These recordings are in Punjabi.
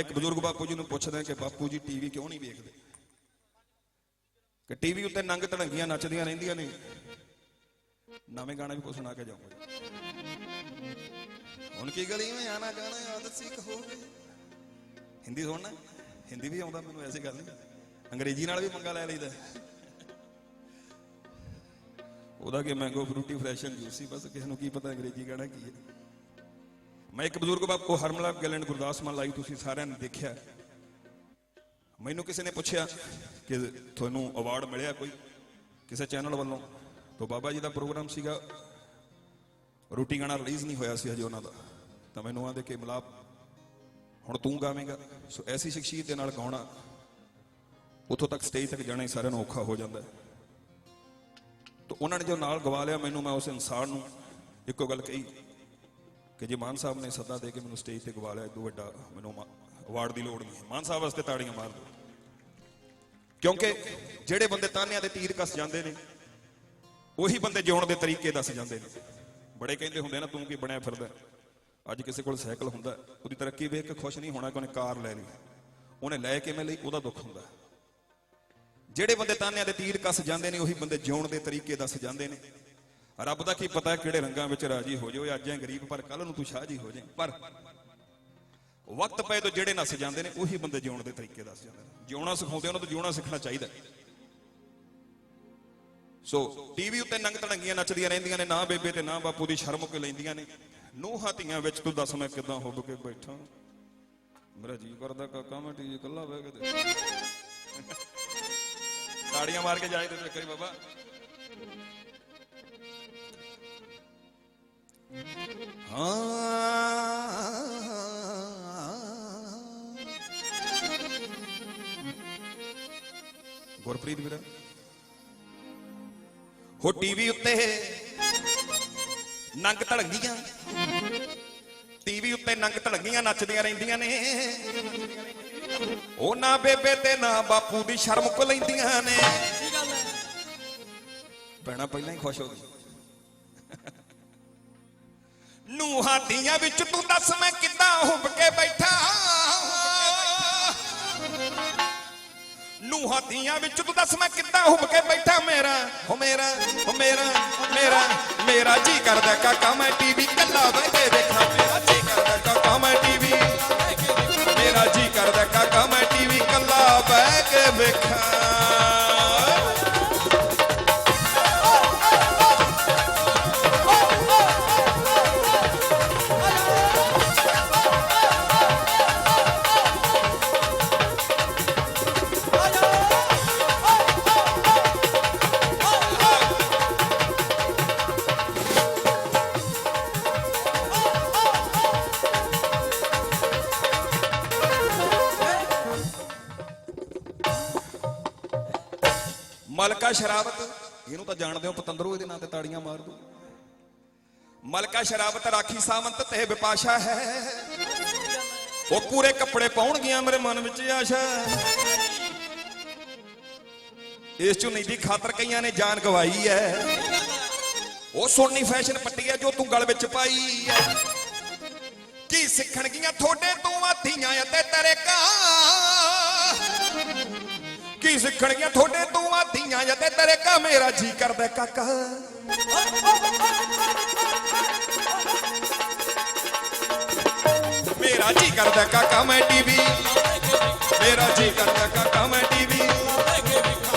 ਇੱਕ ਬਜ਼ੁਰਗ ਬਾਪੂ ਜੀ ਨੂੰ ਪੁੱਛਦਾ ਕਿ ਬਾਪੂ ਜੀ ਟੀਵੀ ਕਿਉਂ ਨਹੀਂ ਵੇਖਦੇ? ਕਿ ਟੀਵੀ ਉੱਤੇ ਨੰਗ ਧੜੰਗੀਆਂ ਨੱਚਦੀਆਂ ਰਹਿੰਦੀਆਂ ਨੇ। ਨਵੇਂ ਗਾਣੇ ਵੀ ਕੋ ਸੁਣਾ ਕੇ ਜਾਊਂਗਾ। ਹੁਣ ਕੀ ਗਲੀ ਮੈਂ ਆਣਾ ਗਾਣਾ ਆਦਤ ਸਿੱਖ ਹੋ ਹਿੰਦੀ ਸੁਣਨਾ? ਹਿੰਦੀ ਵੀ ਆਉਂਦਾ ਮੈਨੂੰ, ਐਸੀ ਗੱਲ ਨਹੀਂ। ਅੰਗਰੇਜ਼ੀ ਨਾਲ ਵੀ ਪੰਗਾ ਲੈ ਲਈਦਾ। ਉਹਦਾ ਕਿ ਮੈਂਗੋ ਫਰੂਟੀ ਫਰੈਸ਼ ਜੂਸ ਸੀ ਬਸ ਕਿਸੇ ਨੂੰ ਕੀ ਪਤਾ ਅੰਗਰੇਜ਼ੀ ਗਾਣਾ ਕੀ ਹੈ। ਮੈਂ ਇੱਕ ਬਜ਼ੁਰਗ ਬਾਪ ਬਾਪੂ ਹਰਮਲਾ ਗੈਲੈਂਡ ਗੁਰਦਾਸ ਮਾਨ ਲਾਈ ਤੁਸੀਂ ਸਾਰਿਆਂ ਨੇ ਦੇਖਿਆ। ਮੈਨੂੰ ਕਿਸੇ ਨੇ ਪੁੱਛਿਆ ਕਿ ਤੁਹਾਨੂੰ ਅਵਾਰਡ ਮਿਲਿਆ ਕੋਈ ਕਿਸੇ ਚੈਨਲ ਵੱਲੋਂ? ਤਾਂ ਬਾਬਾ ਜੀ ਦਾ ਪ੍ਰੋਗਰਾਮ ਸੀਗਾ। ਰੋਟੀ ਗਾਣਾ ਰਿਲੀਜ਼ ਨਹੀਂ ਹੋਇਆ ਸੀ ਹਜੇ ਉਹਨਾਂ ਦਾ। ਤਾਂ ਮੈਨੂੰ ਆਂਦੇ ਕਿ ਮਲਾਪ ਹੁਣ ਤੂੰ ਗਾਵੇਂਗਾ। ਸੋ ਐਸੀ ਸ਼ਖਸੀਅਤ ਦੇ ਨਾਲ ਗਾਉਣਾ, ਉੱਥੋਂ ਤੱਕ ਸਟੇਜ ਤੱਕ ਜਾਣਾ ਹੀ ਸਾਰਿਆਂ ਨੂੰ ਔਖਾ ਹੋ ਜਾਂਦਾ ਹੈ। ਤਾਂ ਉਹਨਾਂ ਨੇ ਜੋ ਨਾਲ ਗਵਾ ਲਿਆ, ਮੈਨੂੰ ਮੈਂ ਉਸ ਇਨਸਾਨ ਨੂੰ ਇੱਕੋ ਗੱਲ ਕਹੀ ਕਿ ਜੇ ਮਾਨ ਸਾਹਿਬ ਨੇ ਸੱਦਾ ਦੇ ਕੇ ਮੈਨੂੰ ਸਟੇਜ ਤੇ ਗਵਾ ਲਿਆ ਇਦੋਂ ਵੱਡਾ ਮੈਨੂੰ ਅਵਾਰਡ ਦੀ ਲੋੜ ਨਹੀਂ ਮਾਨ ਸਾਹਿਬ ਵਾਸਤੇ ਤਾੜੀਆਂ ਮਾਰ ਦਿਓ। ਕਿਉਂਕਿ ਜਿਹੜੇ ਬੰਦੇ ਤਾਨਿਆਂ ਦੇ ਤੀਰ ਕੱਸ ਜਾਂਦੇ ਨੇ, ਉਹੀ ਬੰਦੇ ਜਿਉਣ ਦੇ ਤਰੀਕੇ ਦੱਸ ਜਾਂਦੇ ਨੇ। ਬੜੇ ਕਹਿੰਦੇ ਹੁੰਦੇ ਨਾ, ਤੂੰ ਕੀ ਬਣਿਆ ਫਿਰਦਾ? ਅੱਜ ਕਿਸੇ ਕੋਲ ਸਾਈਕਲ ਹੁੰਦਾ, ਉਹਦੀ ਤਰੱਕੀ ਵੇਖ ਕੇ ਖੁਸ਼ ਨਹੀਂ ਹੋਣਾ ਕਿ ਉਹਨੇ ਕਾਰ ਲੈ ਲਈ। ਉਹਨੇ ਲੈ ਕੇ ਮੈਂ ਲਈ, ਉਹਦਾ ਦੁੱਖ ਹੁੰਦਾ। ਜਿਹੜੇ ਬੰਦੇ ਤਾਨਿਆਂ ਦੇ ਤੀਰ ਕੱਸ ਜਾਂਦੇ ਨੇ, ਉਹੀ ਬੰਦੇ ਜਿਉਣ ਦੇ ਤਰੀਕੇ ਦੱਸ ਜਾਂਦੇ ਨੇ। ਰੱਬ ਦਾ ਕੀ ਪਤਾ ਕਿਹੜੇ ਰੰਗਾਂ ਵਿੱਚ ਰਾਜੀ ਹੋ ਜਾਓ, ਅੱਜ ਐ ਗਰੀਬ ਪਰ ਕੱਲ ਨੂੰ ਤੂੰ ਸ਼ਾਹ ਜੀ ਹੋ ਜਾਏ। ਪਰ ਵਕਤ ਪਏ ਤੋਂ ਜਿਹੜੇ ਨਸ ਜਾਂਦੇ ਨੇ, ਉਹੀ ਬੰਦੇ ਜਿਉਣ ਦੇ ਤਰੀਕੇ ਦੱਸ ਜਾਂਦੇ ਨੇ। ਜਿਉਣਾ ਸਿਖਾਉਂਦੇ ਉਹਨਾਂ ਤੋਂ ਜਿਉਣਾ ਸਿੱਖਣਾ ਚਾਹੀਦਾ। ਸੋ ਟੀਵੀ ਉੱਤੇ ਨੰਗ ਤੜੰਗੀਆਂ ਨੱਚਦੀਆਂ ਰਹਿੰਦੀਆਂ ਨੇ, ਨਾ ਬੇਬੇ ਤੇ ਨਾ ਬਾਪੂ ਦੀ ਸ਼ਰਮ ਕੋਈ ਲੈਂਦੀਆਂ ਨੇ। ਨੂੰਹਾਂ ਧੀਆਂ ਵਿੱਚ ਤੂੰ ਦੱਸ ਮੈਂ ਕਿਦਾਂ ਹੁੱਬ ਕੇ ਬੈਠਾ। ਮੇਰਾ ਜੀ ਕਰਦਾ ਕਾਕਾ, ਮੈਂ ਟੀਵੀ ਇਕੱਲਾ ਬਹਿ ਕੇ ਦੇਖ ਤਾੜੀਆਂ ਮਾਰ ਕੇ ਜਾਏ ਤੇ ਚੱਕਰੀ ਬਾਬਾ। ਗੁਰਪ੍ਰੀਤ ਵੀਰ। ਹੋ ਟੀਵੀ ਉੱਤੇ ਨੰਗ ਧੜੰਗੀਆਂ ਟੀਵੀ ਉੱਤੇ ਨੰਗ ਧੜੰਗੀਆਂ ਨੱਚਦੀਆਂ ਰਹਿੰਦੀਆਂ ਨੇ। ਉਹ ਨਾ ਬੇਬੇ ਤੇ ਨਾ ਬਾਪੂ ਦੀ ਸ਼ਰਮ ਕੋ ਲੈਂਦੀਆਂ ਨੇ। ਭੈਣਾ, ਪਹਿਲਾਂ ਹੀ ਖੁਸ਼ ਹੋ ਗਈ ਨੂੰਹਾਂ ਦੀਆਂ ਵਿੱਚ ਤੂੰ ਦੱਸ ਮੈਂ ਕਿੱਦਾਂ ਹੁੱਬ ਕੇ ਬੈਠਾ? ਨੂੰਹਾਂ ਦੀਆਂ ਵਿੱਚ ਤੂੰ ਦੱਸ ਮੈਂ ਕਿੱਦਾਂ ਹੁੱਬ ਕੇ ਬੈਠਾ? ਮੇਰਾ, ਹੋ ਮੇਰਾ ਹੋ ਮੇਰਾ ਮੇਰਾ ਮੇਰਾ ਜੀ ਕਰਦਾ ਕਾਕਾ, ਮੈਂ ਟੀਵੀ ਕੱਲਾ ਬਹਿ ਕੇ ਵੇਖਾਂ ਮੇਰਾ ਜੀ ਕਰਦਾ ਕਾਕਾ, ਮੈਂ ਟੀਵੀ ਮੇਰਾ ਜੀ ਕਰਦਾ ਕਾਕਾ, ਮੈਂ ਟੀਵੀ ਕੱਲਾ ਬਹਿ ਕੇ ਵੇਖਾਂ। ਮਲਕਾ ਸ਼ਰਾਬਤ ਇਹਨੂੰ ਤਾਂ ਜਾਣਦੇ ਹੋ, ਪਤੰਦਰੋ ਇਹਦੇ ਨਾਂ ਤੇ ਤਾੜੀਆਂ ਮਾਰ ਦੋ ਮਲਕਾ ਸ਼ਰਾਬਤ ਰਾਖੀ ਸਾਮੰਤ ਤੇ ਵਿਪਾਸ਼ਾ ਹੈ। ਉਹ ਪੂਰੇ ਕੱਪੜੇ ਪਾਉਣਗੀਆਂ ਮੇਰੇ ਮਨ ਵਿੱਚ ਆਸ਼ਾ। ਇਸ ਚੁੰਨੀ ਦੀ ਖਾਤਰ ਕਈਆਂ ਨੇ ਜਾਨ ਗਵਾਈ ਹੈ ਉਹ ਸੋਨੀ ਫੈਸ਼ਨ ਪੱਟੀ ਹੈ ਜੋ ਤੂੰ ਗਲ ਵਿੱਚ ਪਾਈ ਹੈ ਕੀ ਸਿੱਖਣਗੀਆਂ ਥੋੜੇ ਤੂੰ ਆਥੀਆਂ ਅਤੇ ਤੇਰੇ ਕਾਂ ਕੀ ਸਿੱਖਣਗੀਆਂ ਤੁਹਾਡੇ ਤੂੰ ਆਧੀਆਂ ਜਦੇ ਤੇਰੇ ਕਾ ਮੇਰਾ ਜੀ ਕਰਦਾ ਕਾਕਾ? ਮੇਰਾ ਜੀ ਕਰਦਾ ਕਾਕਾ ਮੈਂ ਟੀਵੀ। ਮੇਰਾ ਜੀ ਕਰਦਾ ਕਾਕਾ ਮੈਂ ਟੀਵੀ।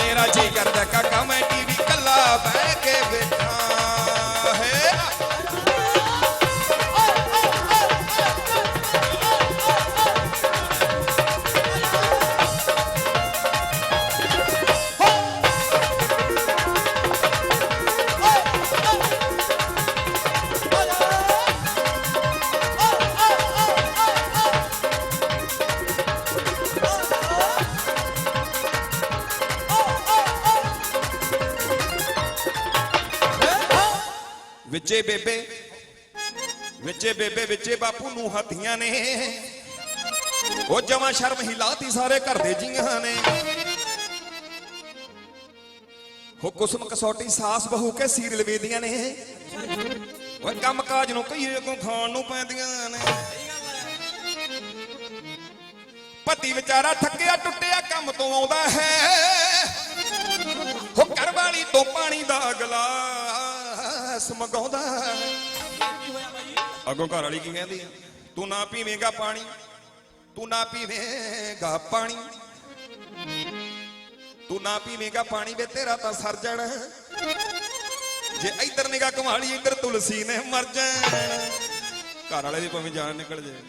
ਮੇਰਾ ਜੀ ਕਰਦਾ ਕਾਕਾ ਮੈਂ ਵਿੱਚੇ ਬੇਬੇ ਵਿੱਚੇ ਬੇਬੇ, ਵਿੱਚੇ ਬਾਪੂ ਨੂੰ ਹੱਥੀਆਂ ਨੇ। ਉਹ ਜਮਾ ਸ਼ਰਮ ਹਿਲਾਤੀ ਸਾਰੇ ਘਰ ਦੇ ਜੀਆਂ ਨੇ। ਹੋ ਕੁਸਮ ਕਸੌਟੀ ਸਾਸ ਬਹੂ ਕੇ ਸੀਰੀਅਲ ਵੇਦੀਆਂ ਨੇ। ਓਏ ਕੰਮ ਕਾਜ ਨੂੰ ਕਹੀਏ ਕੋ ਖਾਣ ਨੂੰ ਪੈਂਦੀਆਂ ਨੇ। ਪਤੀ ਵਿਚਾਰਾ ਥੱਕਿਆ ਟੁੱਟਿਆ ਕੰਮ ਤੋਂ ਆਉਂਦਾ ਹੈ। ਹੋ ਘਰ ਵਾਲੀ ਤੋਂ ਪਾਣੀ ਦਾ ਗਲਾ। ਗਲਾਸ ਮੰਗਾਉਂਦਾ ਅੱਗੋਂ ਘਰ ਵਾਲੀ ਕੀ ਕਹਿੰਦੀ ਆ? ਤੂੰ ਨਾ ਪੀਵੇਂਗਾ ਪਾਣੀ, ਤੂੰ ਨਾ ਪੀਵੇਂਗਾ ਪਾਣੀ। ਤੂੰ ਨਾ ਪੀਵੇਂਗਾ ਪਾਣੀ ਵੇ ਤੇਰਾ ਤਾਂ ਸਰ ਜਾਣਾ ਜੇ ਇੱਧਰ ਨਿਗਾ ਕਮਾਲੀ, ਇੱਧਰ ਤੁਲਸੀ ਨੇ ਮਰ ਜਾਣਾ ਘਰ ਵਾਲੇ ਦੀ ਭਾਵੇਂ ਜਾਨ ਨਿਕਲ ਜਾਏ।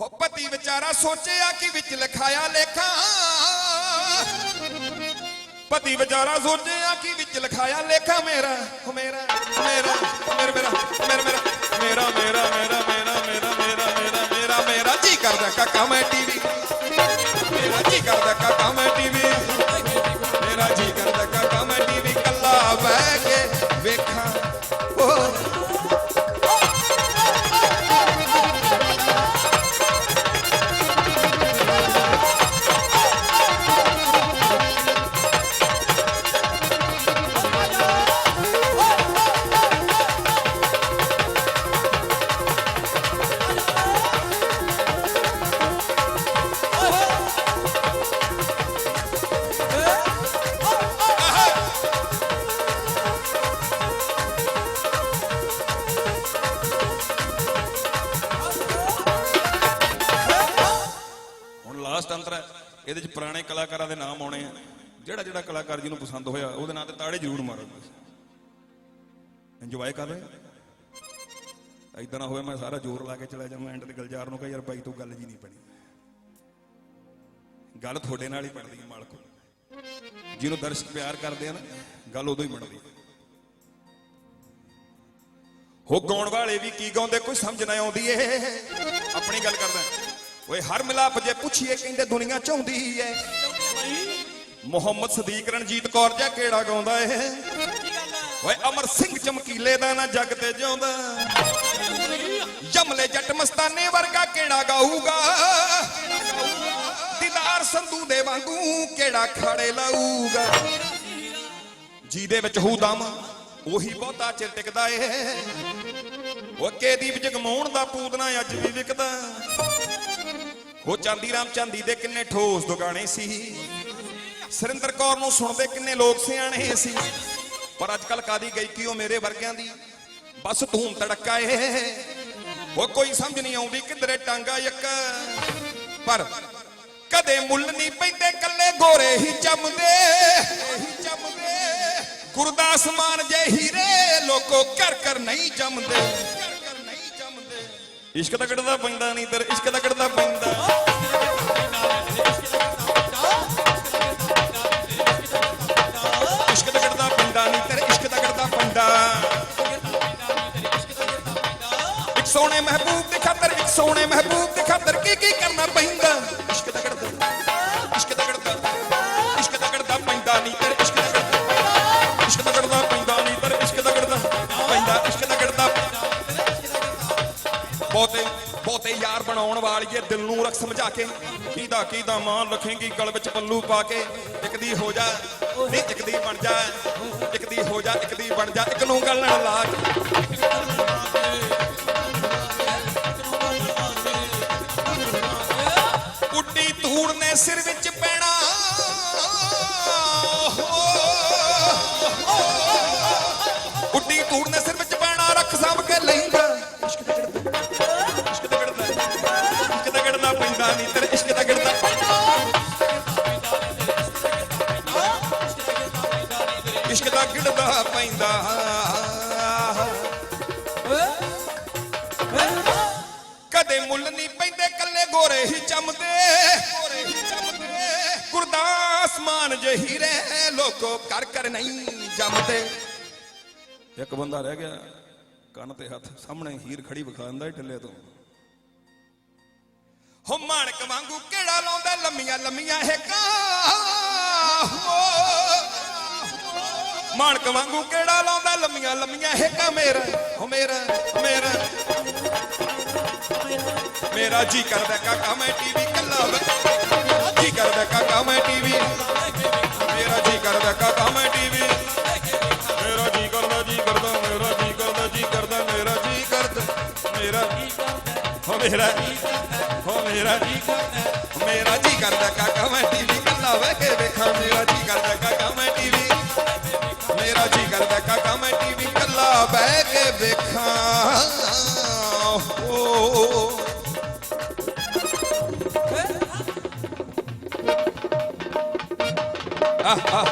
ਹੋ ਪਤੀ ਵਿਚਾਰਾ ਸੋਚਿਆ ਕਿ ਵਿੱਚ ਲਿਖਾਇਆ ਲੇਖਾ। ਪਤੀ ਵਿਚਾਰਾ ਸੋਚਿਆ ਕਿ ਵਿੱਚ ਲਿਖਾਇਆ ਲੇਖਾ ਮੇਰਾ ਮੇਰਾ ਮੇਰਾ ਮੇਰਾ ਮੇਰਾ ਮੇਰਾ ਮੇਰਾ ਮੇਰਾ ਮੇਰਾ ਮੇਰਾ ਮੇਰਾ ਮੇਰਾ ਮੇਰਾ ਮੇਰਾ ਮੇਰਾ ਮੇਰਾ ਜੀ ਕਰਦਾ ਕਾਕਾ ਮੈਂ ਟੀਵੀ ਮੇਰਾ ਜੀ ਕਰਦਾ ਕਾਕਾ ਮੈਂ ਟੀਵੀ ਹੁਣ ਲਾਸਟ ਹੈ। ਇਹਦੇ ਚ ਪੁਰਾਣੇ ਕਲਾਕਾਰਾਂ ਦੇ ਨਾਮ ਆਉਣੇ ਆ। ਜਿਹੜਾ ਜਿਹੜਾ ਕਲਾਕਾਰ ਜਿਹਨੂੰ ਪਸੰਦ ਹੋਇਆ, ਉਹਦੇ ਨਾਂ ਤੇ ਤਾੜੇ ਜ਼ਰੂਰ ਮਾਰੋ ਇੰਜੋਏ ਕਰ ਰਹੇ ਐਦਾਂ ਨਾ ਹੋਵੇ ਮੈਂ ਸਾਰਾ ਜ਼ੋਰ ਲਾ ਕੇ ਚਲਾ ਜਾਵਾਂ ਐਂਡ ਤੇ ਗਲਜਾਰ ਨੂੰ ਕਹਾਂ, ਯਾਰ ਬਾਈ, ਤੂੰ ਗੱਲ ਜੀ ਨਹੀਂ ਬਣੀ ਗੱਲ ਤੁਹਾਡੇ ਨਾਲ ਹੀ ਬਣਦੀ ਹੈ, ਮਾਲਕੋ। ਜਿਹਨੂੰ ਦਰਸ਼ਕ ਪਿਆਰ ਕਰਦੇ ਆ ਨਾ, ਗੱਲ ਉਦੋਂ ਹੀ ਬਣਦੀ ਹੈ। ਹੋ ਗਾਉਣ ਵਾਲੇ ਵੀ ਕੀ ਗਾਉਂਦੇ, ਕੋਈ ਸਮਝ ਨਾ ਆਉਂਦੀ ਏ। ਆਪਣੀ ਗੱਲ ਕਰਦਾ। ਓਏ ਹਰ ਮਿਲਾਪ ਜੇ ਪੁੱਛੀਏ ਕਹਿੰਦੇ ਦੁਨੀਆ ਚਾਹੁੰਦੀ ਏ ਮੁਹੰਮਦ ਸਦੀਕ ਰਣਜੀਤ ਕੌਰ ਜਾਂ ਕਿਹੜਾ ਗਾਉਂਦਾ ਏ ਓਏ ਅਮਰ ਸਿੰਘ ਚਮਕੀਲੇ ਦਾ ਨਾ ਜੱਗ ਤੇ ਜਿਉਂਦਾ। ਜਮਲੇ ਜੱਟ ਮਸਤਾਨੇ ਵਰਗਾ ਕਿਹੜਾ ਗਾਊਗਾ? ਦਿਦਾਰ ਸੰਧੂ ਦੇ ਵਾਂਗੂ ਕਿਹੜਾ ਖੜੇ ਲਾਊਗਾ? ਜਿਹਦੇ ਵਿੱਚ ਹੂ ਦਮ, ਉਹੀ ਬਹੁਤਾ ਚਿਰ ਟਿਕਦਾ ਏ। ਉਹ ਦੀਪ ਜਗਮਾਉਣ ਦਾ ਪੂਦਨਾ ਅੱਜ ਵੀ ਵਿਕਦਾ। ਉਹ ਚਾਂਦੀ ਰਾਮ ਚਾਂਦੀ ਦੇ ਕਿੰਨੇ ਠੋਸ ਦੁਗਾਣੇ ਸੀ। ਸਰਿੰਦਰ ਕੌਰ ਨੂੰ ਸੁਣਦੇ ਕਿੰਨੇ ਲੋਕ ਸਿਆਣੇ ਸੀ। ਪਰ ਅੱਜ ਕੱਲ ਕਾਦੀ ਗਈ ਕਿ ਉਹ ਮੇਰੇ ਵਰਗਿਆਂ ਦੀ? ਬਸ ਧੂਮ ਤੜਕਾ ਏ। ਉਹ ਕੋਈ ਸਮਝ ਨਹੀਂ ਆਉਂਦੀ ਕਿਧਰੇ ਟਾਂਗਾ ਇੱਕ। ਪਰ ਕਦੇ ਮੁੱਲ ਨਹੀਂ ਪੈਂਦੇ ਕੱਲੇ ਗੋਰੇ ਹੀ ਚਮਦੇ। ਹੀ ਚਮਦੇ ਗੁਰਦਾਸ ਮਾਨ ਜੇ ਹੀਰੇ, ਲੋਕੋ ਕਰ ਕਰ ਨਹੀਂ ਜੰਮਦੇ। ਇਸ਼ਕ ਤਾਂ ਕੱਢਦਾ ਪੈਂਦਾ ਨਹੀਂ, ਤੇਰੇ ਇਸ਼ਕ ਤਾਂ ਕੱਢਦਾ ਪੈਂਦਾ। ਸੋਹਣੇ ਮਹਿਬੂਬ ਦੇ ਖਾਤਰ, ਇੱਕ ਮਹਿਬੂਬ ਦੇ ਖਾਤਰ ਕੀ ਕਰਨਾ ਪੈਂਦਾ? ਇਸ਼ਕ ਤਗੜਦਾ ਇਸ਼ਕ ਤਗੜਦਾ ਪੈਂਦਾ ਨਹੀਂ ਬਹੁਤੇ ਬਹੁਤੇ ਯਾਰ ਬਣਾਉਣ ਵਾਲੀਏ ਦਿਲ ਨੂੰ ਰੱਖ ਸਮਝਾ ਕੇ। ਕੀਦਾ ਕੀਦਾ ਮਾਂ ਲਖੇਂਗੀ ਗਲ ਵਿੱਚ ਪੱਲੂ ਪਾ ਕੇ। ਇੱਕ ਦੀ ਹੋ ਜਾ, ਨਹੀਂ ਇੱਕ ਦੀ ਬਣ ਜਾ, ਇੱਕ ਦੀ ਹੋ ਜਾ, ਇੱਕ ਦੀ ਬਣ ਜਾ, ਇੱਕ ਨੂੰ ਗੱਲ ਨਾਲ ਲਾ ਕੇ ਨੇ ਸਿਰ ਵਿੱਚ ਇਸ਼ਕ ਦਾ ਗਿੜਦਾ ਪੈਂਦਾ। ਕਦੇ ਮੁੱਲ ਨਹੀਂ ਪੈਂਦੇ, ਕੱਲੇ ਗੋਰੇ ਹੀ ਚਮਦੇ। ਗੋਰੇ ਹੀ ਚਮਦੇ ਗੁਰਦਾਸ ਮਾਨ ਜਹੀਰੇ ਲੋਕੋ ਕਰ ਕਰ ਨਹੀਂ ਜੰਮਦੇ। ਇੱਕ ਬੰਦਾ ਰਹਿ ਗਿਆ, ਕੰਨ ਤੇ ਹੱਥ, ਸਾਹਮਣੇ ਹੀਰ ਖੜੀ ਵਿਖਾਉਂਦਾ ਈ ਟੱਲੇ ਤੋਂ। ਹੋ ਮਾਣਕ ਵਾਂਗੂ ਕਿਹੜਾ ਲਾਉਂਦਾ ਲੰਮੀਆਂ ਲੰਮੀਆਂ ਹੇਕਾਂ ਮਾਣਕ ਵਾਂਗੂ ਕਿਹੜਾ ਲਾਉਂਦਾ ਲੰਮੀਆਂ ਲੰਮੀਆਂ ਹੇਕਾਂ ਮੇਰਾ ਹੋ ਮੇਰਾ ਮੇਰਾ ਮੇਰਾ ਜੀ ਕਰਦਾ ਕਾਕਾ ਮੈਂ ਟੀਵੀ ਕੱਲਾ ਵੇ- ਜੀ ਕਰਦਾ ਕਾਕਾ ਮੈਂ ਟੀਵੀ ਮੇਰਾ ਜੀ ਕਰਦਾ ਕਾਕਾ ਮੈਂ ਟੀਵੀ ਮੇਰਾ ਜੀ ਕਰਦਾ ਜੀ ਕਰਦਾ ਮੇਰਾ ਜੀ ਕਰਦਾ ਜੀ ਕਰਦਾ ਮੇਰਾ ਜੀ ਕਰਦਾ ਮੇਰਾ ਹੋ ਮੇਰਾ ਹੋ ਮੇਰਾ ਜੀ ਮੇਰਾ ਜੀ ਕਰਦਾ ਕਾਕਾ ਮੈਂ 啊啊！